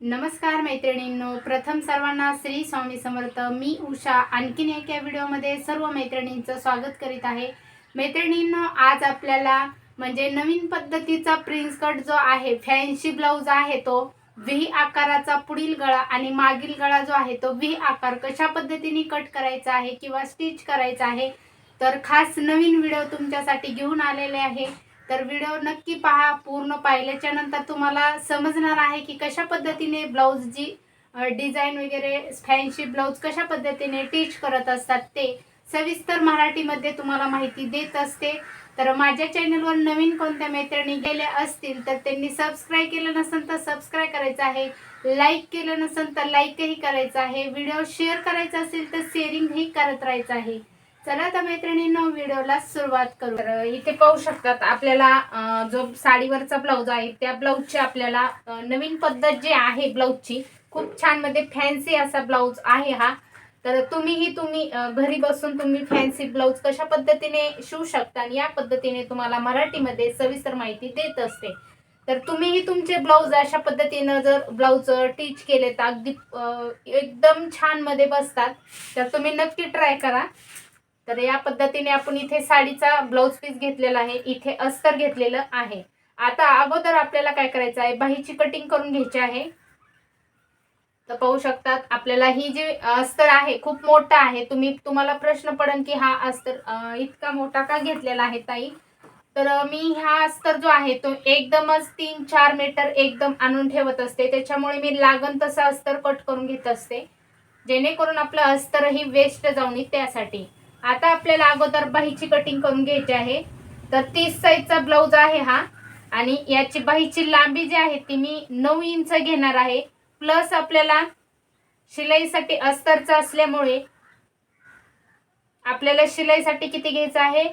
नमस्कार मैत्रिणींनो. प्रथम सर्वांना श्री स्वामी समर्थ. मी उषा. आणखीन एक या व्हिडिओमध्ये सर्व मैत्रिणींचं स्वागत करीत आहे. मैत्रिणींनो आज आपल्याला म्हणजे नवीन पद्धतीचा प्रिन्स कट जो आहे फॅन्सी ब्लाऊज आहे तो व्ही आकाराचा पुढील गळा आणि मागील गळा जो आहे तो व्ही आकार कशा पद्धतीने कट करायचा आहे किंवा स्टिच करायचा आहे तर खास नवीन व्हिडिओ तुमच्यासाठी घेऊन आलेले आहे. तर व्हिडिओ नक्की पहा पूर्ण पाहिल्याच्या नंतर तुम्हाला समजणार आहे की कशा पद्धतीने ब्लाऊजची डिझाईन वगैरे फॅन्सी ब्लाऊज कशा पद्धतीने टीच करत असतात ते सविस्तर मराठीमध्ये तुम्हाला माहिती देत असते. तर माझ्या चॅनलवर नवीन कोणत्या मैत्रिणी गेल्या असतील तर त्यांनी सबस्क्राईब केलं नसेल तर सबस्क्राईब करायचं आहे. लाईक केलं नसेल तर लाईकही करायचं आहे. व्हिडिओ शेअर करायचा असेल तर शेअरिंगही करत राहायचं आहे. चला तर मैत्रिणींनो व्हिडिओला सुरुवात करू. तर इथे पाहू शकतात आपल्याला जो साडीवरचा ब्लाऊज आहे त्या ब्लाऊजची आपल्याला नवीन पद्धत जी आहे ब्लाऊजची खूप छानमध्ये फॅन्सी असा ब्लाऊज आहे हा. तर तुम्हीही तुम्ही घरी बसून तुम्ही फॅन्सी ब्लाऊज कशा पद्धतीने शिवू शकता आणि या पद्धतीने तुम्हाला मराठीमध्ये सविस्तर माहिती देत असते. तर तुम्हीही तुमचे ब्लाऊज अशा पद्धतीनं जर ब्लाऊज टीच केले तर अगदी एकदम छानमध्ये बसतात तर तुम्ही नक्की ट्राय करा. तर या पद्धतीने आपण इथे साडीचा ब्लाऊज पीस घेतलेला आहे इथे अस्तर घेतलेलं आहे. आता अगोदर आपल्याला काय करायचं आहे? बाहीची कटिंग करून घ्यायची आहे. तर पाहू शकतात आपल्याला ही जी अस्तर आहे खूप मोठा आहे. तुम्ही तुम्हाला प्रश्न पडेल की हा अस्तर इतका मोठा का घेतलेला आहे ताई? तर मी हा अस्तर जो आहे तो एकदमच तीन चार मीटर एकदम आणून ठेवत असते. त्याच्यामुळे मी लागन तसा अस्तर कट करून घेत असते. जेणेकरून आपलं अस्तरही वेस्ट जाऊ नये त्यासाठी. आता आपल्याला अगोदर बाहीची कटिंग करून घ्यायची आहे. तर तीस साईजचा ब्लाऊज आहे हा. आणि याची बाहीची लांबी जी आहे ती मी नऊ इंच घेणार आहे. प्लस आपल्याला शिलाईसाठी अस्तरचं असल्यामुळे आपल्याला शिलाईसाठी किती घ्यायचं आहे?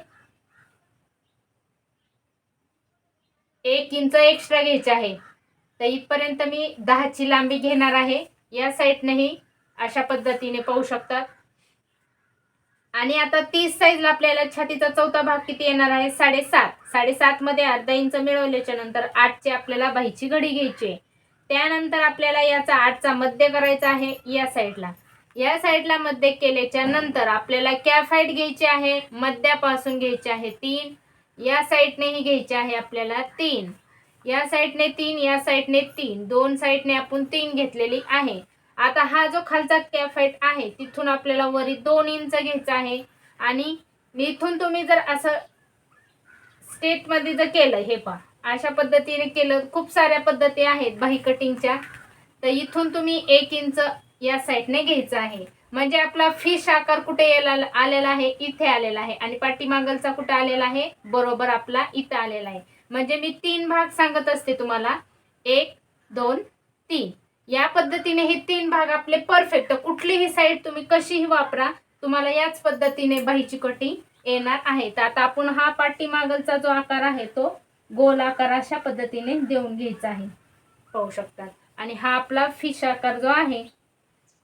एक इंच एक्स्ट्रा घ्यायचं आहे. तर इथपर्यंत मी दहाची लांबी घेणार आहे. या साईडनेही अशा पद्धतीने पाहू शकतात. आणि आता तीस साईजला आपल्याला छातीचा चौथा भाग किती येणार आहे? साडेसात. साडेसात मध्ये अर्धा इंच मिळवल्याच्या नंतर आठची आपल्याला बाहीची घडी घ्यायची आहे. त्यानंतर आपल्याला याचा आठचा मध्य करायचा आहे या साईडला या साईडला मध्य केल्याच्यानंतर आपल्याला कॅफाईट घ्यायची आहे मध्यापासून घ्यायची आहे तीन. या साईडनेही घ्यायची आहे आपल्याला तीन. या साईडने तीन या साईडने तीन. दोन साईडने आपण तीन घेतलेली आहे. आता हा जो खालचा कॅफेट आहे तिथून आपल्याला वरी दोन इंच घ्यायचा आहे. आणि इथून तुम्ही जर असं स्टेटमध्ये जर केलं हे पहा. अशा पद्धतीने केलं खूप साऱ्या पद्धती आहेत बाही कटिंगच्या तर इथून तुम्ही एक इंच या साईडने घ्यायचं आहे. म्हणजे आपला फिश आकार कुठे यायला आलेला आहे? इथे आलेला आहे. आणि पाठीमागलचा कुठे आलेला आहे? बरोबर आपला इथं आलेला आहे. म्हणजे मी तीन भाग सांगत असते तुम्हाला. एक दोन तीन. या पद्धतीने हे तीन भाग आपले परफेक्ट कुठलीही साईड तुम्ही कशीही वापरा तुम्हाला याच पद्धतीने बाहीची कटिंग येणार आहे. तर आता आपण हा पाठीमागलचा जो आकार आहे तो गोल आकार अशा पद्धतीने देऊन घ्यायचा आहे. पाहू शकतात आणि हा आपला फिश आकार जो आहे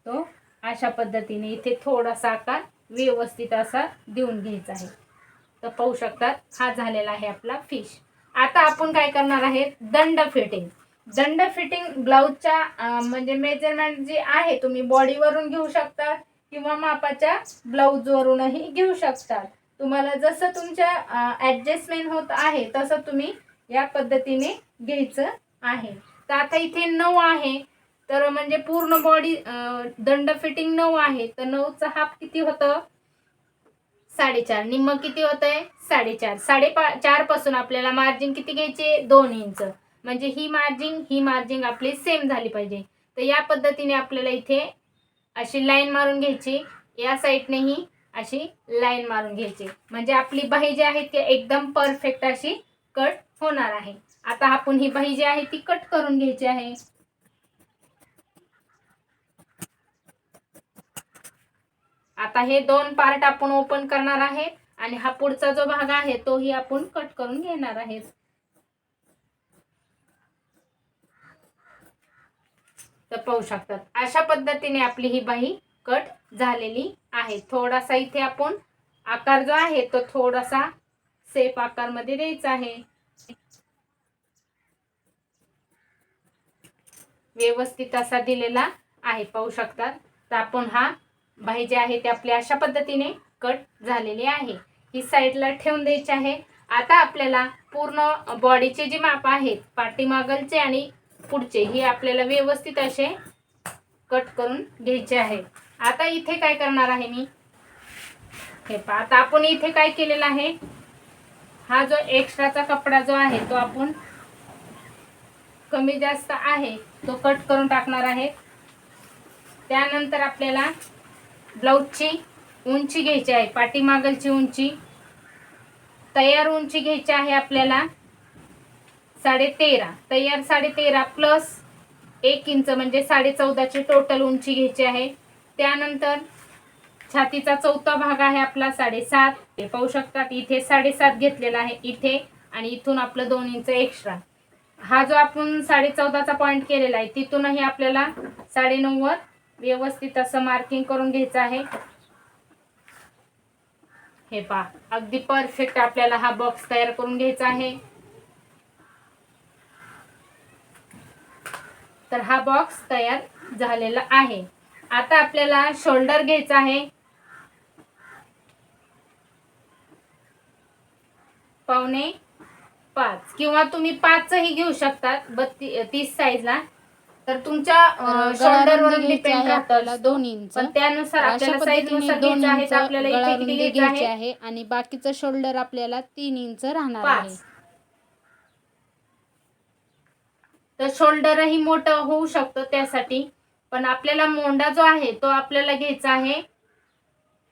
तो अशा पद्धतीने इथे थोडासा आकार व्यवस्थित असा देऊन घ्यायचा आहे. तर पाहू शकतात हा झालेला आहे आपला फिश आता आपण काय करणार आहे दंड फिटिंग. दंड फिटिंग ब्लाऊजच्या म्हणजे मेजरमेंट जे आहे तुम्ही बॉडीवरून घेऊ शकता किंवा मापाच्या ब्लाऊजवरूनही घेऊ शकता. तुम्हाला जसं तुमच्या ॲडजस्टमेंट होत आहे तसं तुम्ही या पद्धतीने घ्यायचं आहे. तर आता इथे नऊ आहे. तर म्हणजे पूर्ण बॉडी दंड फिटिंग नऊ आहे. तर नऊचा हाफ किती होतं? साडेचार. निम्म किती होतं आहे साडेचार. साडेपा चारपासून आपल्याला मार्जिन किती घ्यायचे? दोन इंच. म्हणजे ही मार्जिंग ही मार्जिंग आपली सेम झाली पाहिजे. तर या पद्धतीने आपल्याला इथे अशी लाईन मारून घ्यायची. या साईडनेही अशी लाईन मारून घ्यायची. म्हणजे आपली बाही जी आहे ती एकदम परफेक्ट अशी कट होणार आहे. आता आपण ही बाही जी आहे ती कट करून घ्यायची आहे. आता हे दोन पार्ट आपण ओपन करणार आहेत आणि हा पुढचा जो भाग आहे तोही आपण कट करून घेणार आहेत तर पाहू शकतात. अशा पद्धतीने आपली ही बाही कट झालेली आहे. थोडासा इथे आपण आकार जो आहे तो थोडासा सेफ आकारमध्ये द्यायचा आहे. व्यवस्थित असा दिलेला आहे पाहू शकतात. तर आपण हा बाही जे आहे ते आपली अशा पद्धतीने कट झालेली आहे. ही साईडला ठेवून द्यायची आहे. आता आपल्याला पूर्ण बॉडीचे जे माप आहेत पाठीमागलचे आणि पुढचे हे आपल्याला व्यवस्थित असे कट करून घ्यायचे आहे. आता इथे काय करणार आहे मी? हे पहा आता आपण इथे काय केलेलं आहे? हा जो एक्स्ट्राचा कपडा जो आहे तो आपण कमी जास्त आहे तो कट करून टाकणार आहे. त्यानंतर आपल्याला ब्लाऊजची उंची घ्यायची आहे पाठीमागलची उंची. तयार उंची घ्यायची आहे आपल्याला. साडे तेरा तयार साडे तेरा प्लस एक इंच म्हणजे साडे चौदाची टोटल उंची घ्यायची आहे. त्यानंतर छातीचा चौथा भाग आहे आपला साडेसात. ते पाहू शकतात इथे साडेसात घेतलेला आहे इथे आणि इथून आपलं दोन इंच एक्स्ट्रा हा जो आपण साडे चौदाचा पॉईंट केलेला आहे तिथूनही आपल्याला साडे वर व्यवस्थित असं मार्किंग करून घ्यायचं आहे. हे पहा अगदी परफेक्ट आपल्याला हा बॉक्स तयार करून घ्यायचा आहे. तर हा बॉक्स तयार झालेला आहे. आता आपल्याला शोल्डर घ्यायचा आहे. पावणे पाच. किंवा तुम्ही पाचही घेऊ शकतात बत्ती तीस साईजला तर तुमच्या शोल्डर वर डिपेंड राहतं. दोन इंच पण त्यानुसार आपल्याला दोन इंच आपल्याला इथे घ्यायचं आहे. आणि बाकीचं शोल्डर आपल्याला तीन इंच राहणार आहे पाच तर शोल्डरही मोठं होऊ शकतं त्यासाठी. पण आपल्याला मोंडा जो आहे तो आपल्याला घ्यायचा आहे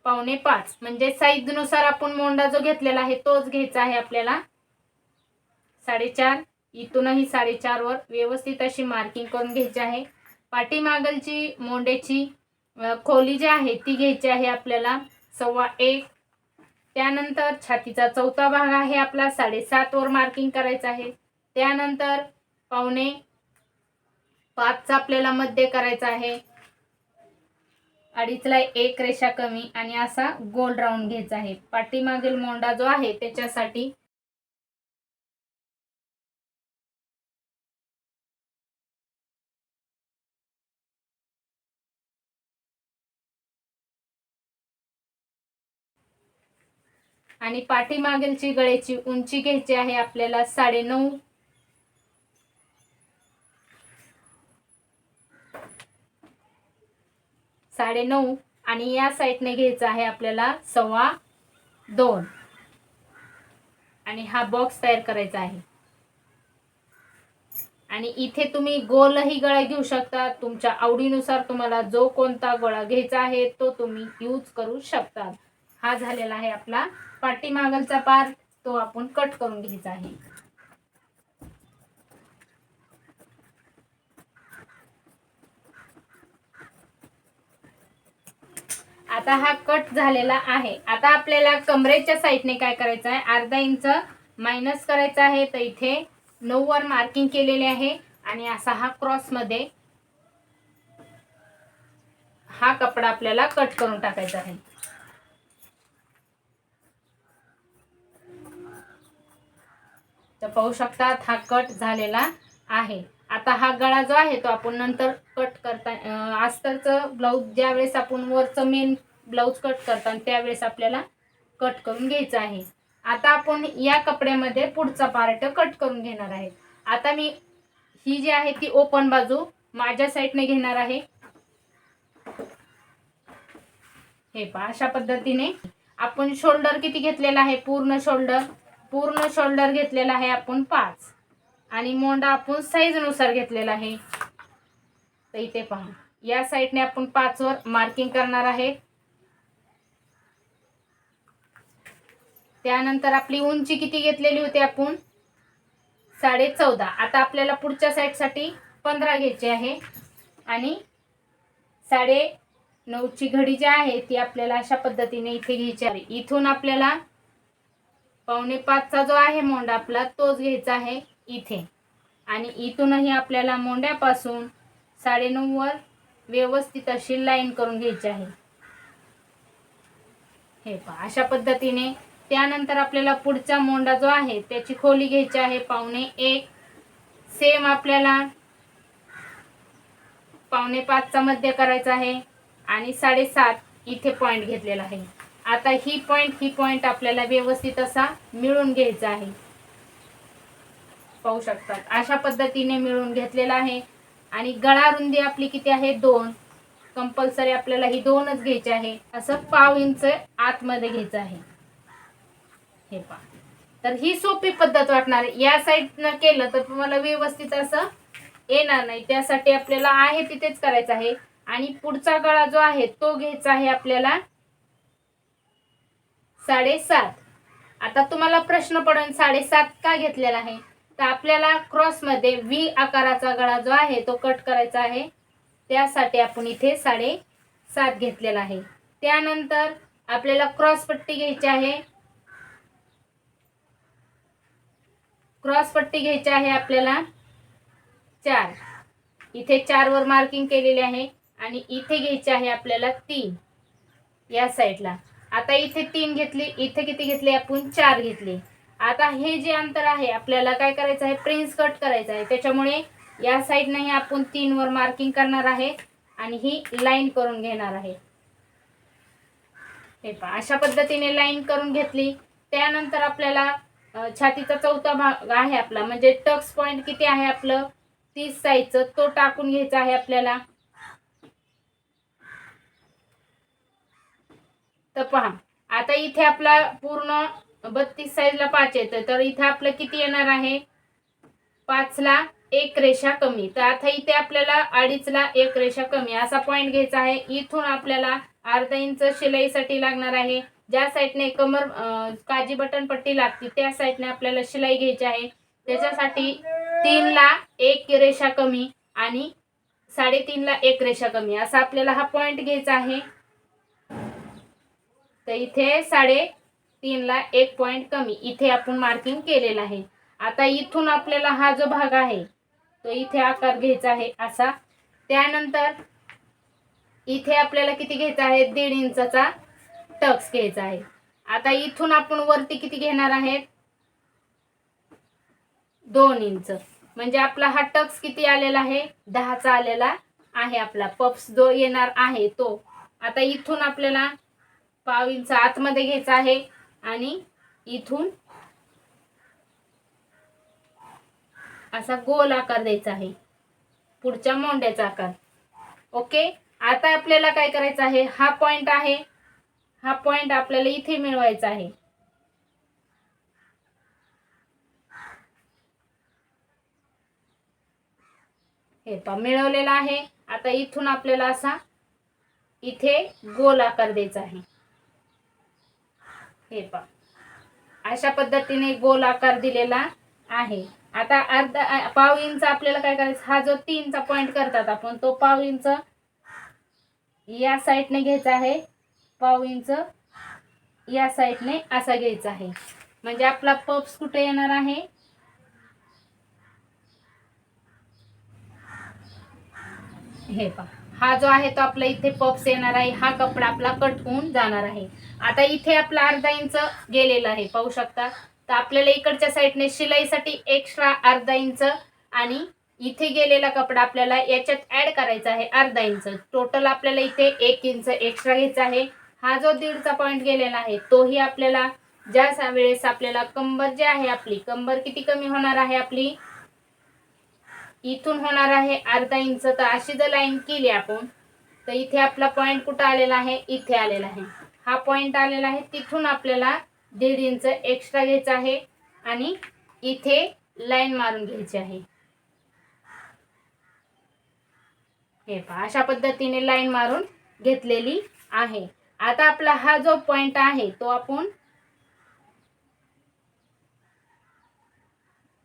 पावणे पाच. म्हणजे साईजनुसार आपण मोंडा जो घेतलेला आहे तोच घ्यायचा आहे आपल्याला. साडेचार. इथूनही साडेचार वर व्यवस्थित अशी मार्किंग करून घ्यायची आहे. पाठीमागलची मोंड्याची खोली जी आहे ती घ्यायची आहे आपल्याला सव्वा एक. त्यानंतर छातीचा चौथा भाग आहे आपला साडेसात वर मार्किंग करायचं आहे. त्यानंतर पावणे पाचचा आपल्याला मध्य करायचा आहे. अडीचला एक रेषा कमी आणि असा गोल राऊंड घ्यायचा आहे. पाठीमागील मोंडा जो आहे त्याच्यासाठी आणि पाठीमागीलची गळ्याची उंची घ्यायची आहे आपल्याला साडे साडे नऊ आणि या साईडने घ्यायचं आहे आपल्याला सव्वा दोन. आणि हा बॉक्स तयार करायचा आहे. आणि इथे तुम्ही गोलही गळा घेऊ शकता. तुमच्या आवडीनुसार तुम्हाला जो कोणता गळा घ्यायचा आहे तो तुम्ही यूज करू शकता. हा झालेला आहे आपला पाठीमागलचा पार्ट तो आपण कट करून घ्यायचा आहे. आता हा कट झालेला आहे. आता आपल्याला कमरेच्या साईडने काय करायचं आहे? अर्धा इंच मायनस करायचा आहे. तर इथे नऊ वर मार्किंग केलेले आहे. आणि असा हा क्रॉसमध्ये हा कपडा आपल्याला कट करून टाकायचा आहे. तर पाहू शकतात हा कट झालेला आहे. आता हा गळा जो आहे तो आपण नंतर कट करता अस्तरचं ब्लाऊज ज्यावेळेस आपण वरचं मेन ब्लाऊज कट करता त्यावेळेस आपल्याला कट करून घ्यायचं आहे. आता आपण या कपड्यामध्ये पुढचा पार्ट कट करून घेणार आहे. आता मी ही जी आहे ती ओपन बाजू माझ्या साईडने घेणार आहे. हे पहा अशा पद्धतीने आपण शोल्डर किती घेतलेला आहे? पूर्ण शोल्डर पूर्ण शोल्डर घेतलेला आहे आपण पाच. आणि मोंडा आपण साईजनुसार घेतलेला आहे. तर इथे पहा या साईडने आपण पाचवर मार्किंग करणार आहे. त्यानंतर आपली उंची किती घेतलेली होती आपण? साडे चौदा आता आपल्याला पुढच्या साईडसाठी पंधरा घ्यायची आहे. आणि साडे नऊची घडी जी आहे ती आपल्याला अशा पद्धतीने इथे घ्यायची आहे. इथून आपल्याला पावणे पाचचा जो आहे मोंडा आपला तोच घ्यायचा आहे इथे. आणि इथूनही आपल्याला मोंड्यापासून साडेनऊवर व्यवस्थित अशी लाईन करून घ्यायची आहे. हे पहा अशा पद्धतीने त्यानंतर आपल्याला पुढचा मोंडा जो आहे त्याची खोली घ्यायची आहे पावणे एक. सेम आपल्याला पावणे पाचचा मध्य करायचा आहे आणि साडेसात इथे पॉईंट घेतलेला आहे. आता ही पॉईंट ही पॉईंट आपल्याला व्यवस्थित असा मिळून घ्यायचा आहे. पाहू शकतात. अशा पद्धतीने मिळून घेतलेला आहे. आणि गळा रुंदी आपली किती आहे? दोन. कंपल्सरी आपल्याला ही दोनच घ्यायची आहे. असं पाव इंच आतमध्ये घ्यायचं आहे. हे पहा. तर ही सोपी पद्धत वाटणार या साईडनं केलं तर तुम्हाला व्यवस्थित असं येणार नाही. त्यासाठी आपल्याला आहे तिथेच करायचं आहे. आणि पुढचा गळा जो आहे तो घ्यायचा आहे आपल्याला साडेसात. आता तुम्हाला प्रश्न पडेल साडेसात का घेतलेला आहे? तर आपल्याला क्रॉसमध्ये व्ही आकाराचा गळा जो आहे तो कट करायचा आहे. त्यासाठी आपण इथे साडे सात घेतलेला आहे. त्यानंतर आपल्याला क्रॉस पट्टी घ्यायची आहे. क्रॉस पट्टी घ्यायची आहे आपल्याला. चार. इथे चार वर मार्किंग केलेले आहे आणि इथे घ्यायची आहे आपल्याला तीन. या साईडला आता इथे तीन घेतली इथे किती घेतली आपण? चार घेतली. आता हे जे अंतर आहे आपल्याला काय करायचं आहे? प्रिन्स कट करायचं आहे. त्याच्यामुळे या साईडनंही आपण तीन वर मार्किंग करणार आहे आणि ही लाईन करून घेणार आहे. हे पहा अशा पद्धतीने लाईन करून घेतली. त्यानंतर आपल्याला छातीचा चौथा भाग आहे आपला. म्हणजे टक्स पॉइंट किती आहे आपलं? तीस साईजचं. तो टाकून घ्यायचा आहे आपल्याला. तर पहा. आता इथे आपला पूर्ण बत्तीस साईजला पाच येतं तर इथे आपलं किती येणार आहे? पाचला एक रेषा कमी. तर आता इथे आपल्याला अडीचला एक रेषा कमी. असा पॉइंट घ्यायचा आहे. इथून आपल्याला अर्धा इंच शिलाईसाठी लागणार आहे. ज्या साईडने कमर काजी बटन पट्टी लागते त्या साईडने आपल्याला शिलाई घ्यायची आहे. त्याच्यासाठी तीनला एक रेषा कमी आणि साडेतीनला एक रेषा कमी. असा आपल्याला हा पॉईंट घ्यायचा आहे. तर इथे साडे तीनला एक पॉईंट कमी. इथे आपण मार्किंग केलेलं आहे. आता इथून आपल्याला हा जो भाग आहे तो इथे आकार घ्यायचा आहे असा. त्यानंतर इथे आपल्याला किती घ्यायचा आहे? दीड इंचाचा टक्स घ्यायचा आहे. आता इथून आपण वरती किती घेणार आहेत? दोन इंच. म्हणजे आपला हा टक्स किती आलेला आहे? दहाचा आलेला आहे आपला. पप्स जो येणार आहे तो. आता इथून आपल्याला पाव इंच आतमध्ये घ्यायचा आहे आणि इथून असा गोल आकार द्यायचा आहे. पुढच्या मोंड्याचा आकार. ओके? आता आपल्याला काय करायचं आहे? हा पॉइंट आहे हा पॉइंट आपल्याला इथे मिळवायचा आहे. हे पा मिळवलेला आहे. आता इथून आपल्याला असा इथे गोल आकार द्यायचा आहे. हे पा अशा पद्धतीने गोल आकार दिलेला आहे. आता अर्धा पाव इंच आपल्याला काय करायचं? हा जो तीनचा पॉइंट करतात आपण तो पाव इंच या साईडने घ्यायचा आहे. पाव इंच या साईडने असा घ्यायचा आहे. म्हणजे आपला पप्स कुठे येणार आहे? हे पा हा जो आहे तो आपला इथे पप्स येणार आहे. हा कपडा आपला कट होऊन जाणार आहे. आता इथे आपला अर्धा इंच गेलेला आहे. पाहू शकता? तर आपल्याला इकडच्या साईडने शिलाईसाठी एक्स्ट्रा अर्धा इंच आणि इथे गेलेला कपडा आपल्याला याच्यात ऍड करायचा आहे अर्धा इंच. टोटल आपल्याला इथे एक इंच एक्स्ट्रा घ्यायचा आहे. हा जो दीडचा पॉइंट गेलेला आहे तोही आपल्याला ज्या वेळेस आपल्याला कंबर जी आहे आपली कंबर किती कमी होणार आहे आपली? इथून होणार आहे अर्धा इंच. तर अशी जर लाईन केली आपण तर इथे आपला पॉइंट कुठं आलेला आहे? इथे आलेला आहे. हा पॉइंट आलेला आहे तिथून आपल्याला दीड इंच एक्स्ट्रा घ्यायचा आहे आणि इथे लाईन मारून घ्यायची आहे. हे पहा अशा पद्धतीने लाईन मारून घेतलेली आहे. आता आपला हा जो पॉइंट आहे तो आपण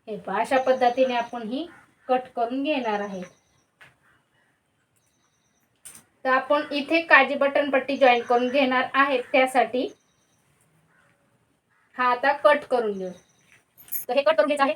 हे अशा पद्धतीने आपण ही कट करून घेणार आहे. तर आपण इथे काजी बटन पट्टी जॉईन करून घेणार आहेत त्यासाठी हा आता कट करून घेऊ. तर हे कट करून घ्यायचं आहे.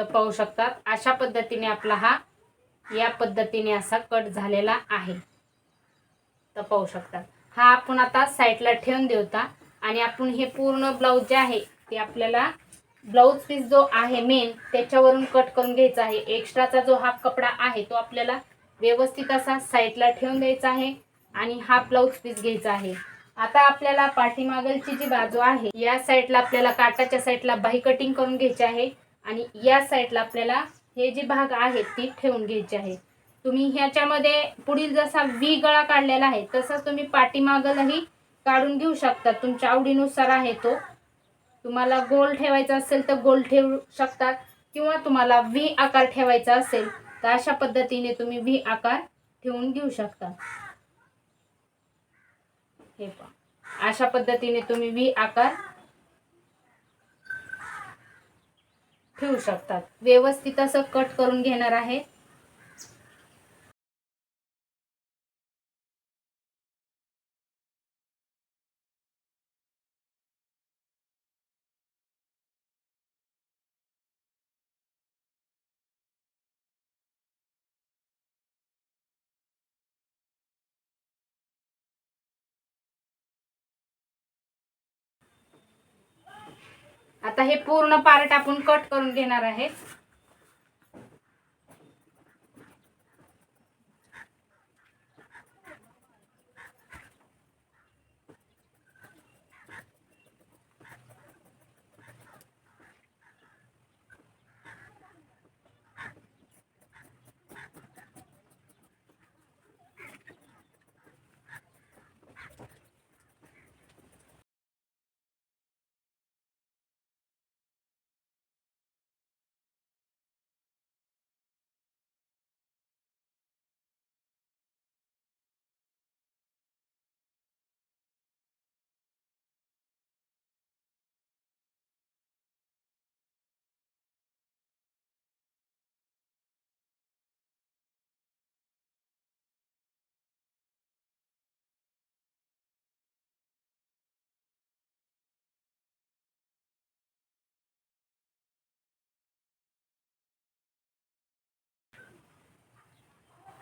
तर पाहू शकतात अशा पद्धतीने आपला हा या पद्धतीने असा कट झालेला आहे. तर पाहू शकतात. हा आपण आता साईडला ठेवून देऊता आणि आपण हे पूर्ण ब्लाऊज जे आहे ते आपल्याला ब्लाऊज पीस जो आहे मेन त्याच्यावरून कट करून घ्यायचा आहे. एक्स्ट्राचा जो हा कपडा आहे तो आपल्याला व्यवस्थित असा साईडला ठेवून द्यायचा आहे आणि हा ब्लाऊज पीस घ्यायचा आहे. आता आपल्याला पाठीमागलची जी बाजू आहे या साईडला आपल्याला काटाच्या साईडला बाही कटिंग करून घ्यायची आहे. आणि या साईडला आपल्याला हे जे भाग आहेत ती ठेवून घ्यायची आहे. तुम्ही ह्याच्यामध्ये पुढील जसा वी गळा काढलेला आहे तसाच तुम्ही पाठीमागलही काढून घेऊ शकता. तुमच्या आवडीनुसार आहे तो. तुम्हाला गोल ठेवायचा असेल तर गोल ठेवू शकतात किंवा तुम्हाला व्ही आकार ठेवायचा असेल तर अशा पद्धतीने तुम्ही व्ही आकार ठेवून घेऊ शकता. हे पहा. अशा पद्धतीने तुम्ही व्ही आकार ठेवू शकतात. व्यवस्थित असं कट करून घेणार आहे. आता हे पूर्ण पार्ट आपण कट करून घेणार आहे.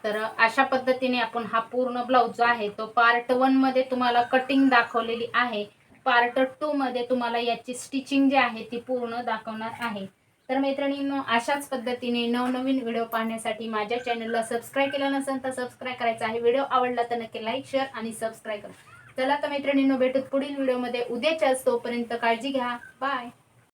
तर अशा पद्धतीने आपण हा पूर्ण ब्लाऊज जो आहे तो पार्ट वनमध्ये तुम्हाला कटिंग दाखवलेली आहे. पार्ट टू मध्ये तुम्हाला याची स्टिचिंग जी आहे ती पूर्ण दाखवणार आहे. तर मैत्रिणींनो अशाच पद्धतीने नवनवीन व्हिडिओ पाहण्यासाठी माझ्या चॅनलला सबस्क्राईब केलं नसेल तर सबस्क्राईब करायचा आहे. व्हिडिओ आवडला तर नक्की लाईक शेअर आणि सबस्क्राईब करा. चला तर मैत्रिणींनो भेटूत पुढील व्हिडिओमध्ये. उद्याच्याच तोपर्यंत काळजी घ्या. बाय